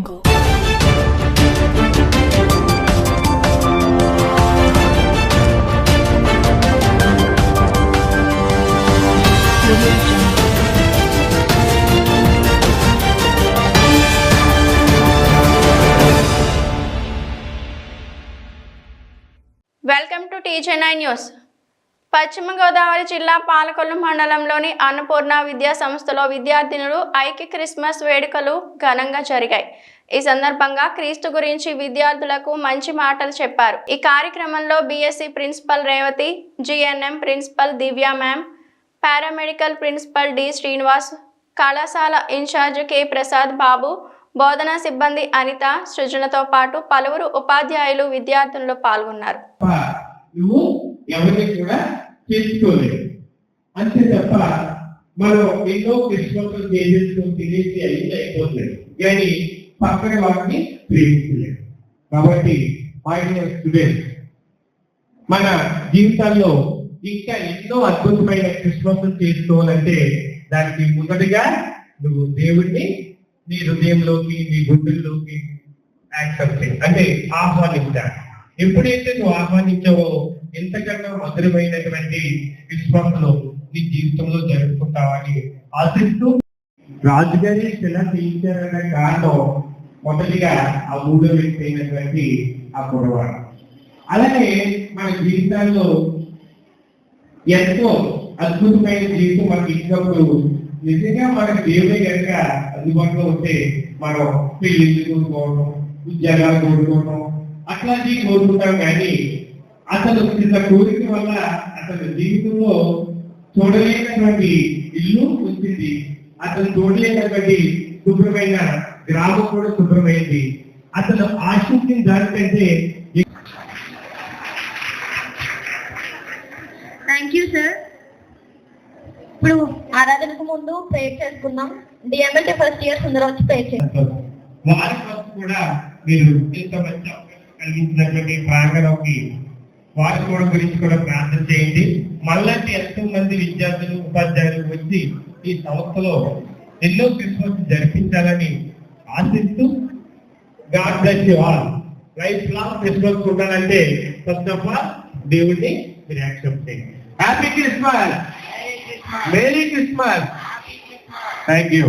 Jungle. Welcome to TGNI News. పశ్చిమ గోదావరి జిల్లా పాలకొల్లు మండలంలోని అన్నపూర్ణ విద్యా సంస్థలో విద్యార్థినులు ఐక్య క్రిస్మస్ వేడుకలు ఘనంగా జరిగాయి. ఈ సందర్భంగా క్రీస్తు గురించి విద్యార్థులకు మంచి మాటలు చెప్పారు. ఈ కార్యక్రమంలో BSc principal Revathi GNM principal Divya ma'am paramedical principal D Srinivas కళాశాల ఇన్ఛార్జ్ కె ప్రసాద్ బాబు బోధనా సిబ్బంది అనిత సృజనతో పాటు పలువురు ఉపాధ్యాయులు విద్యార్థులు పాల్గొన్నారు. ఎవరిని కూడా చేసుకోలేవు అంతే తప్ప మనం ఎన్నో కృష్ణతో చేసేస్తూ తినేసి అయింది అయిపోతుంది. కానీ పక్కన వాటిని ప్రేమించలేదు. కాబట్టి ఆయన స్టూడెంట్స్ మన జీవితాల్లో ఇంకా ఎన్నో అద్భుతమైన క్రిస్మస్ చేసుకోవాలంటే దానికి మొదటిగా నువ్వు దేవుడిని నీ హృదయంలోకి నీ గుండెల్లోకి యాక్సెప్ట్ అంటే ఆహ్వానించాలి. ఎప్పుడైతే నువ్వు ఆహ్వానించావో ఎంతకన్నా మధురమైనటువంటి విశ్వాసంలో నీ జీవితంలో జరుపుకుంటావని ఆశిస్తూ రాజుగారి శిల తీయించారనే కారణం మొదటిగా ఆ మూడో వ్యక్తి అయినటువంటి ఆ కురవాడు అలాగే మన జీవితాల్లో ఎంతో అద్భుతమైన జీవితం మనకి ఇచ్చినప్పుడు నిజంగా మన దేవుడే కనుక అందుబాటులో ఉంటే మనం పెళ్ళి కోరుకోవడం ఉద్యోగాలు కోరుకోవడం అట్లాంటివి కోరుకుంటాం కానీ అసలు చిన్న కోరిక వల్ల అతని జీవితంలో చూడలేనటువంటి ఇల్లు వచ్చింది. అతను చూడలేనటువంటి శుభ్రమైన గ్రామం కూడా శుభ్రమైంది. అతను ఆశించిన దానికంటే థ్యాంక్ యూ సార్ ఇప్పుడు ఆరాధనకు ముందు ప్రేర్ చేసుకుందాం. డిఎంఎల్టీ ఫస్ట్ ఇయర్ సుందర వచ్చి ప్రేర్ చేస్తాం వారి కోసం కూడా మీరు ఇంత మంచి కలిగించినటువంటి ప్రాంగణంకి వారి కూడా గురించి కూడా ప్రార్థన చేయండి. మళ్ళీ ఎంతో మంది విద్యార్థులు ఉపాధ్యాయులు వచ్చి ఈ సంస్థలో ఎన్నో క్రిస్మస్ జరిపించాలని ఆశిస్తూ God bless you all. Life long Christmas ఉండాలంటే ఫస్ట్ ఆఫ్ ఆల్ దేవుడిని మీరు యాక్సెప్ట్ చేయండి. Happy Christmas! Merry Christmas! Thank you.